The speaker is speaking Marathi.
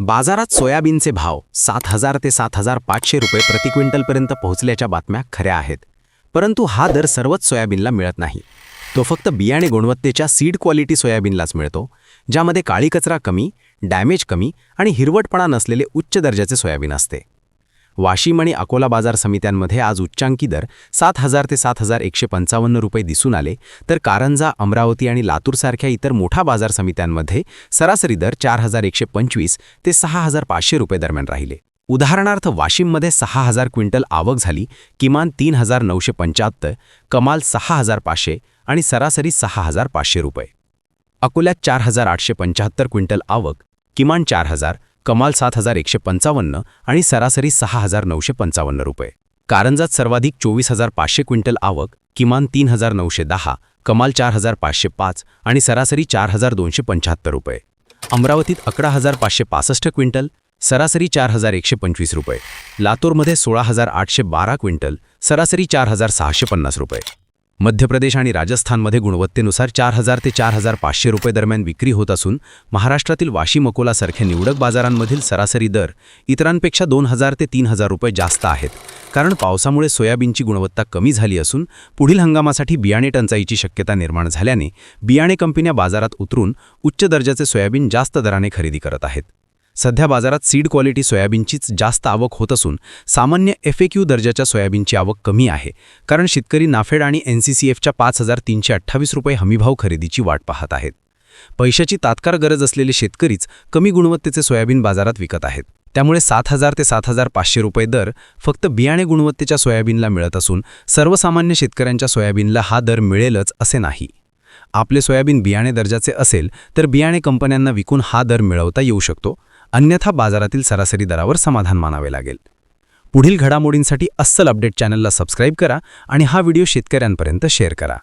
बाजारात सोयाबीनचे भाव सात हजार ते सात हजार पाचशे रुपये प्रति क्विंटलपर्यंत पोहोचल्याच्या बातम्या खऱ्या आहेत. परंतु हा दर सर्वच सोयाबीनला मिळत नाही. तो फक्त बियाणे गुणवत्तेच्या सीड क्वालिटी सोयाबीनलाच मिळतो ज्यामध्ये काळी कचरा कमी डॅमेज कमी आणि हिरवटपणा नसलेले उच्च दर्जाचे सोयाबीन असते. वाशिम आणि अकोला बाजार समित्यांमध्ये आज उच्चांकी दर सात हजार ते सात हजार एकशे पंचावन्न रुपये दिसून आले. तर कारंजा अमरावती आणि लातूरसारख्या इतर मोठ्या बाजार समित्यांमध्ये सरासरी दर चार हजार एकशे पंचवीस ते सहा हजार पाचशे रुपये दरम्यान राहिले. उदाहरणार्थ वाशिममध्ये सहा हजार क्विंटल आवक झाली किमान तीन हजार नऊशे पंच्याहत्तर कमाल सहा हजार पाचशे आणि सरासरी सहा हजार पाचशे रुपये. अकोल्यात चार हजार आठशे पंच्याहत्तर क्विंटल आवक किमान चार हजार कमाल सात हजार एकशे पंचावन्न आणि सरासरी सहा हजार नऊशे पंचावन्न रुपये. कारंजात सर्वाधिक चोवीस हजार पाचशे क्विंटल आवक किमान तीन हजार नऊशे दहा कमाल चार हजार पाचशे पाच आणि सरासरी चार हजार दोनशे पंच्याहत्तर रुपये. अमरावतीत अकरा हजार पाचशे पासष्ट क्विंटल सरासरी चार हजार एकशे पंचवीस रुपये. लातूरमध्ये सोळा हजार आठशे बारा क्विंटल सरासरी चार हजार सहाशे पन्नास रुपये. मध्य प्रदेश आणि राजस्थानमध्ये गुणवत्तेनुसार चार हजार ते चार हजार पाचशे रुपये दरम्यान विक्री होत असून महाराष्ट्रातील वाशी मकोलासारख्या निवडक बाजारांमधील सरासरी दर इतरांपेक्षा दोन हजार ते तीन हजार रुपये जास्त आहेत. कारण पावसामुळे सोयाबीनची गुणवत्ता कमी झाली असून पुढील हंगामासाठी बियाणे टंचाईची शक्यता निर्माण झाल्याने बियाणे कंपन्या बाजारात उतरून उच्च दर्जाचे सोयाबीन जास्त दराने खरेदी करत आहेत. सध्या बाजारात सीड क्वालिटी सोयाबीनचीच जास्त आवक होत असून सामान्य एफ क्यू दर्जाच्या सोयाबीनची आवक कमी आहे. कारण शेतकरी नाफेड आणि एन सी सी एफच्या पाच हजार तीनशे अठ्ठावीस रुपये हमीभाव खरेदीची वाट पाहत आहेत. पैशाची तात्काळ गरज असलेले शेतकरीच कमी गुणवत्तेचे सोयाबीन बाजारात विकत आहेत. त्यामुळे सात हजार ते सात हजार पाचशे रुपये दर फक्त बियाणे गुणवत्तेच्या सोयाबीनला मिळत असून सर्वसामान्य शेतकऱ्यांच्या सोयाबीनला हा दर मिळेलच असे नाही. आपले सोयाबीन बियाणे दर्जाचे असेल तर बियाणे कंपन्यांना विकून हा दर मिळवता येऊ शकतो. अन्यथा बाजारातील सरासरी दरावर समाधान मानावे लागेल. पुढील घडामोडींसाठी अस्सल अपडेट चॅनलला सबस्क्राईब करा आणि हा व्हिडिओ शेतकऱ्यांपर्यंत शेअर करा.